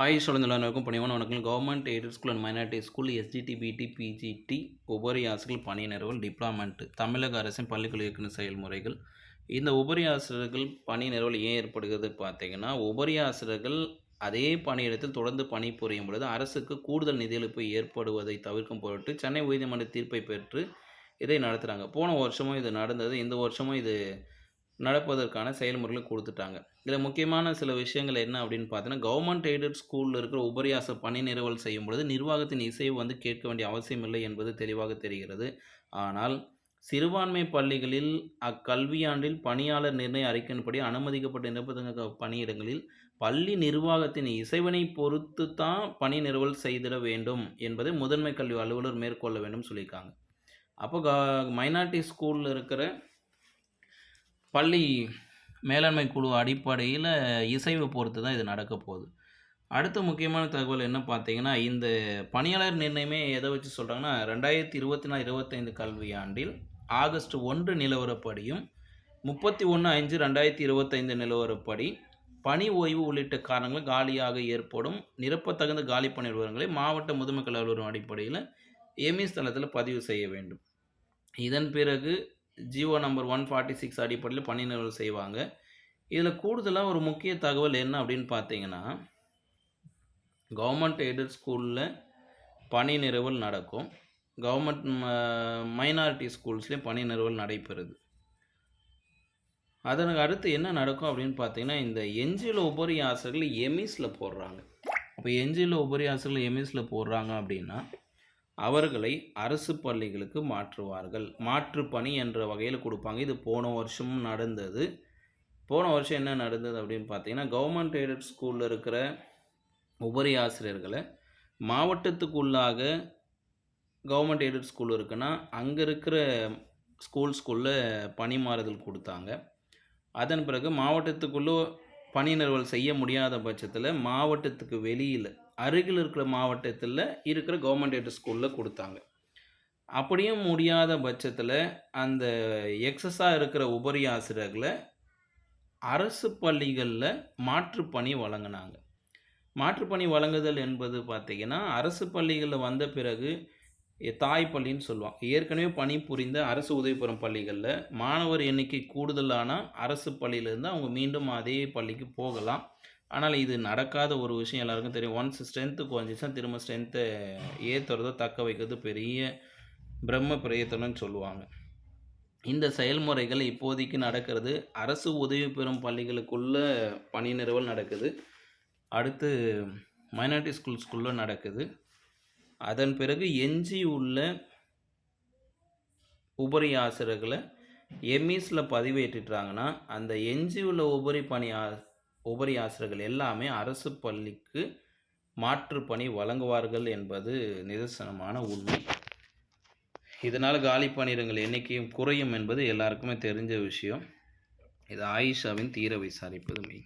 ஆயுஷ் சொல்லுங்களுக்கும் பணிவான வணக்கம் government aided school and minority school STD BT PGT உபரி ஆசிரியர்கள் பணி நிறுவல் டிப்ளாமெண்ட் தமிழக அரசின் பள்ளிக்கல்வி இயக்குனர் செயல்முறைகள். இந்த உபரி ஆசிரியர்கள் பணி நிறுவல் ஏன் ஏற்படுகிறது பார்த்தீங்கன்னா உபரி ஆசிரியர்கள் அதே பணியிடத்தில் தொடர்ந்து பணிபுரியும் பொழுது அரசுக்கு கூடுதல் நிதியளிப்பு ஏற்படுவதை தவிர்க்கும் பொருட்டு சென்னை உயர்நீதிமன்ற தீர்ப்பை பெற்று இதை நடத்துகிறாங்க போன வருஷமும் இது நடந்தது. இந்த வருஷமும் இது நடப்பதற்கான செயல்முறைகளை கொடுத்துட்டாங்க. இதில் முக்கியமான சில விஷயங்கள் என்ன அப்படின்னு பார்த்தீங்கன்னா கவர்மெண்ட் எய்டட் ஸ்கூலில் இருக்கிற உபரியாச பணி நிறுவல் செய்யும் பொழுது நிர்வாகத்தின் இசைவு வந்து கேட்க வேண்டிய அவசியம் இல்லை என்பது தெளிவாக தெரிகிறது. ஆனால் சிறுபான்மை பள்ளிகளில் அக்கல்வியாண்டில் பணியாளர் நிர்ணய அறிக்கையின்படி அனுமதிக்கப்பட்ட நிரப்பதங்க பணியிடங்களில் பள்ளி நிர்வாகத்தின் இசைவனை பொறுத்து தான் பணி நிறுவல் செய்திட வேண்டும் என்பதை முதன்மை கல்வி அலுவலர் மேற்கொள்ள வேண்டும் சொல்லியிருக்காங்க. அப்போ க மைனாரிட்டி ஸ்கூலில் இருக்கிற பள்ளி மேலாண்மை குழு அடிப்படையில் இசைவை பொறுத்து தான் இது நடக்க போகுது. அடுத்த முக்கியமான தகவல் என்ன பார்த்தீங்கன்னா இந்த பணியாளர் நிர்ணயமே எதை வச்சு சொல்கிறாங்கன்னா ரெண்டாயிரத்தி இருபத்தி நாலு இருபத்தைந்து கல்வியாண்டில் ஆகஸ்ட் ஒன்று நிலவரப்படியும் முப்பத்தி ஒன்று அஞ்சு ரெண்டாயிரத்தி இருபத்தைந்து நிலவரப்படி பணி ஓய்வு உள்ளிட்ட காரணங்கள் காலியாக ஏற்படும். நிரப்பத்தகுந்த காலி பணி விவரங்களை மாவட்ட முதுமை கல்வி அடிப்படையில் எமிஸ் தளத்தில் பதிவு செய்ய வேண்டும். இதன் பிறகு Jio number one forty six அடிப்படையில் பணி நிறுவல் செய்வாங்க. இதில் கூடுதலாக ஒரு முக்கிய தகவல் என்ன அப்படின்னு பார்த்தீங்கன்னா கவர்மெண்ட் எய்டட் ஸ்கூலில் பணி நிறுவல் நடக்கும். கவர்மெண்ட் மைனாரிட்டி ஸ்கூல்ஸ்லேயும் பணி நிறுவல் நடைபெறுது. அதனுக்கு அடுத்து என்ன நடக்கும் அப்படின்னு பார்த்தீங்கன்னா இந்த எஞ்சியில் உபரி ஆசிரியர்கள் எமிஸில் போடுறாங்க. இப்போ எஞ்சியில் உபரி ஆசிரியர்கள் எமிஸில் போடுறாங்க அப்படின்னா அவர்களை அரசு பள்ளிகளுக்கு மாற்றுவார்கள். மாற்று பணி என்ற வகையில் கொடுப்பாங்க. இது போன வருஷமும் நடந்தது. போன வருஷம் என்ன நடந்தது அப்படின்னு பார்த்தீங்கன்னா கவர்மெண்ட் எய்டட் ஸ்கூலில் இருக்கிற உபரி ஆசிரியர்களை மாவட்டத்துக்குள்ளாக கவர்மெண்ட் எய்டட் ஸ்கூல் இருக்குன்னா அங்கே இருக்கிற ஸ்கூல் ஸ்கூலில் பணி மாறுதல் கொடுத்தாங்க. அதன் பிறகு மாவட்டத்துக்குள்ளே பணி நிறுவல் செய்ய முடியாத பட்சத்தில் மாவட்டத்துக்கு வெளியில் அருகில் இருக்கிற மாவட்டத்தில் இருக்கிற கவர்மெண்ட் எய்டு ஸ்கூலில் கொடுத்தாங்க. அப்படியும் முடியாத பட்சத்தில் அந்த எக்ஸஸாக இருக்கிற உபரி ஆசிரியர்களை அரசு பள்ளிகளில் மாற்றுப்பணி வழங்கினாங்க. மாற்றுப்பணி வழங்குதல் என்பது பார்த்திங்கன்னா அரசு பள்ளிகளில் வந்த பிறகு தாய் பள்ளின்னு சொல்லுவாங்க. ஏற்கனவே பணி புரிந்த அரசு உதவிபெறும் பள்ளிகளில் மாணவர் எண்ணிக்கை கூடுதலான அரசு பள்ளியிலேருந்து அவங்க மீண்டும் அதே பள்ளிக்கு போகலாம். ஆனால் இது நடக்காத ஒரு விஷயம் எல்லாருக்கும் தெரியும். ஒன்ஸ் ஸ்ட்ரென்த்து குறைஞ்சிச்சுன்னா திரும்ப ஸ்ட்ரென்த்தை ஏற்றுறதோ தக்க வைக்கிறது பெரிய பிரம்ம பிரயத்தனம்னு சொல்லுவாங்க. இந்த செயல்முறைகள் இப்போதைக்கு நடக்கிறது. அரசு உதவி பெறும் பள்ளிகளுக்குள்ள பணி நிறுவல் நடக்குது. அடுத்து மைனாரிட்டி ஸ்கூல்ஸ்குள்ளே நடக்குது. அதன் பிறகு எஞ்சி உள்ள உபரி ஆசிரியர்களை எம்இஸில் பதிவேற்றிட்டாங்கன்னா அந்த எஞ்சி உள்ள உபரி பணி உபரி ஆசிரியர்கள் எல்லாமே அரசு பள்ளிக்கு மாற்று பணி வழங்குவார்கள் என்பது நிதர்சனமான உண்மை. இதனால் காலி பணியிடங்கள் எண்ணிக்கையும் குறையும் என்பது எல்லாருக்குமே தெரிஞ்ச விஷயம். இது ஆயிஷாவின் தீர விசாரிப்பது மெய்